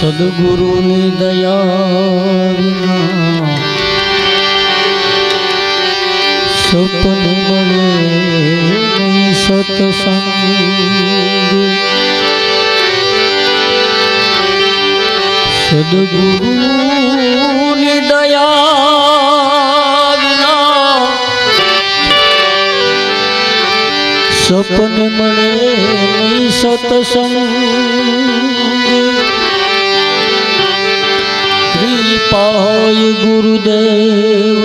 સદગુરુની દયા સપને મળે સતસંગ સદગુરુની દયા સપને મળે શ્રી પાય ગુરુદેવ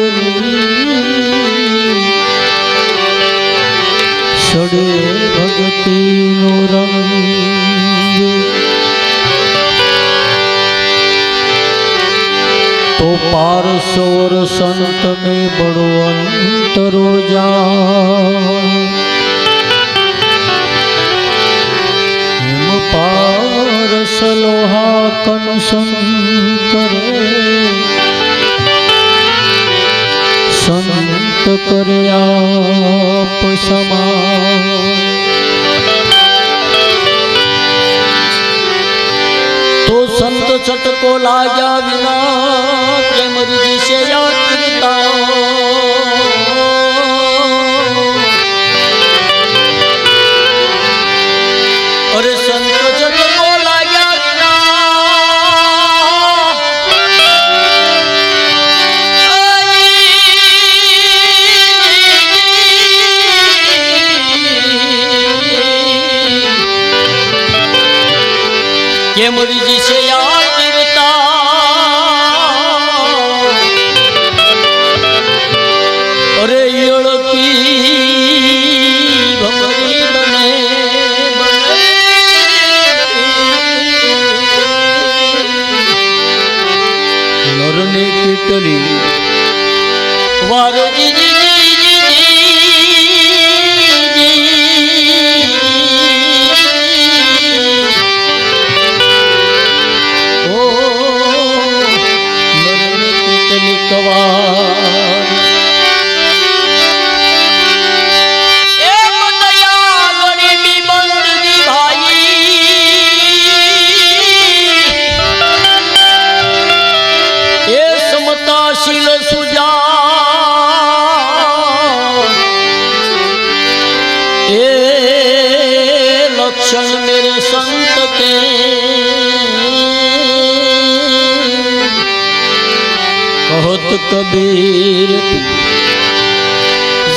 છડે ભગતિ નો રંગ. તો પારસોર સંત ને બડો અંતરો જા પારસલોહા કનુસંગ સંત કરે આપ સમા તો સંત ચટકો લાગ્યા વિના કેમ દિશે કેમ રીજી યાત્રિતા અરે યળકી ભમરી બને બને. નરને કેટલી વાર ઓ એ સમતાશીલ સુજા એ લક્ષણ મેરે સંત કે কবীর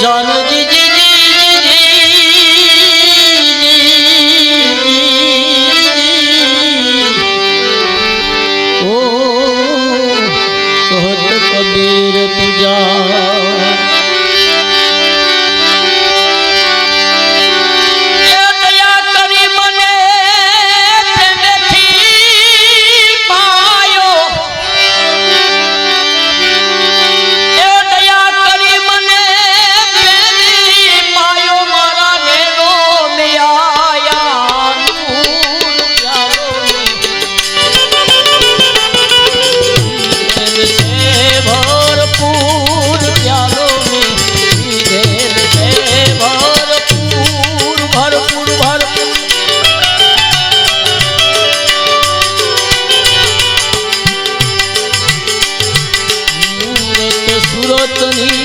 জনতা রতনী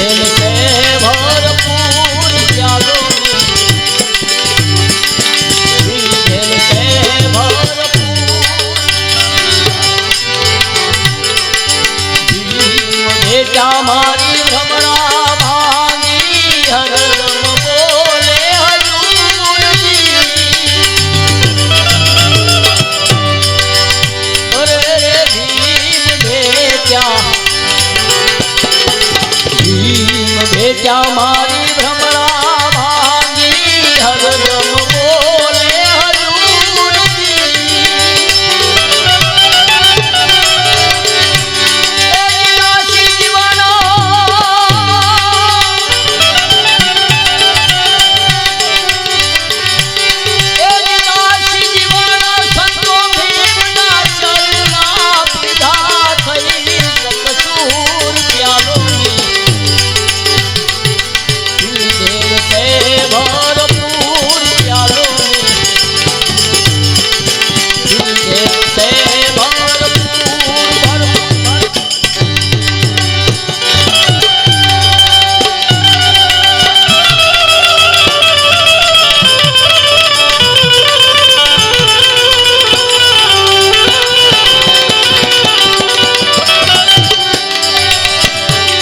Queremos